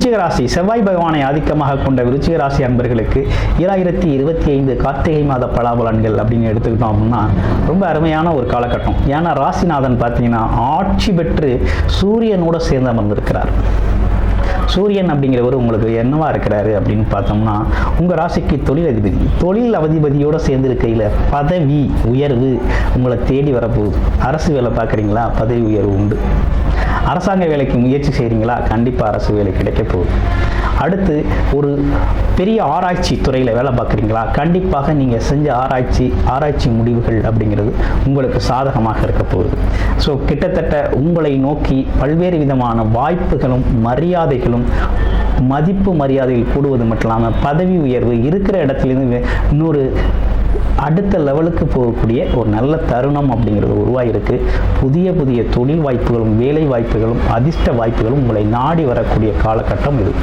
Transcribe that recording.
விருச்சிக ராசி செவ்வாய் பகவானை ஆதிக்கமாக கொண்ட விருச்சிக ராசி அன்பர்களுக்கு ஈராயிரத்தி இருபத்தி ஐந்து கார்த்திகை மாத பலாபலன்கள் அப்படின்னு எடுத்துக்கிட்டோம் அப்படின்னா ரொம்ப அருமையான ஒரு காலகட்டம். ஏன்னா ராசிநாதன் பார்த்தீங்கன்னா ஆட்சி பெற்று சூரியனோட சேர்ந்து அமர்ந்திருக்கிறார். சூரியன் அப்படிங்கிறவர் உங்களுக்கு என்னவா இருக்கிறாரு அப்படின்னு பார்த்தோம்னா உங்கள் ராசிக்கு தொழில் அதிபதி தொழில் அதிபதியோடு சேர்ந்து இருக்கையில் பதவி உயர்வு உங்களை தேடி வரப்போகுது. அரசு வேலை பார்க்குறீங்களா? பதவி உயர்வு உண்டு. அரசாங்க வேலைக்கு முயற்சி செய்கிறீங்களா கண்டிப்பாக அரசு வேலை கிடைக்க போகுது. அடுத்து ஒரு பெரிய ஆராய்ச்சி துறையில் வேலை பார்க்குறீங்களா? கண்டிப்பாக நீங்கள் செஞ்ச ஆராய்ச்சி ஆராய்ச்சி முடிவுகள் அப்படிங்கிறது உங்களுக்கு சாதகமாக இருக்க போகுது. ஸோ கிட்டத்தட்ட உங்களை நோக்கி பல்வேறு விதமான வாய்ப்புகளும் மரியாதைகளும் மதிப்பு மரியாதையில் கூடுவது மட்டும் இல்லாமல் பதவி உயர்வு இருக்கிற இடத்துலேருந்து இன்னொரு அடுத்த லெவலுக்கு போகக்கூடிய ஒரு நல்ல தருணம் அப்படிங்கிறது உருவாகிருக்கு புதிய புதிய தொழில் வாய்ப்புகளும் வேலை வாய்ப்புகளும் அதிர்ஷ்ட வாய்ப்புகளும் உங்களை நாடி வரக்கூடிய காலகட்டம் இது.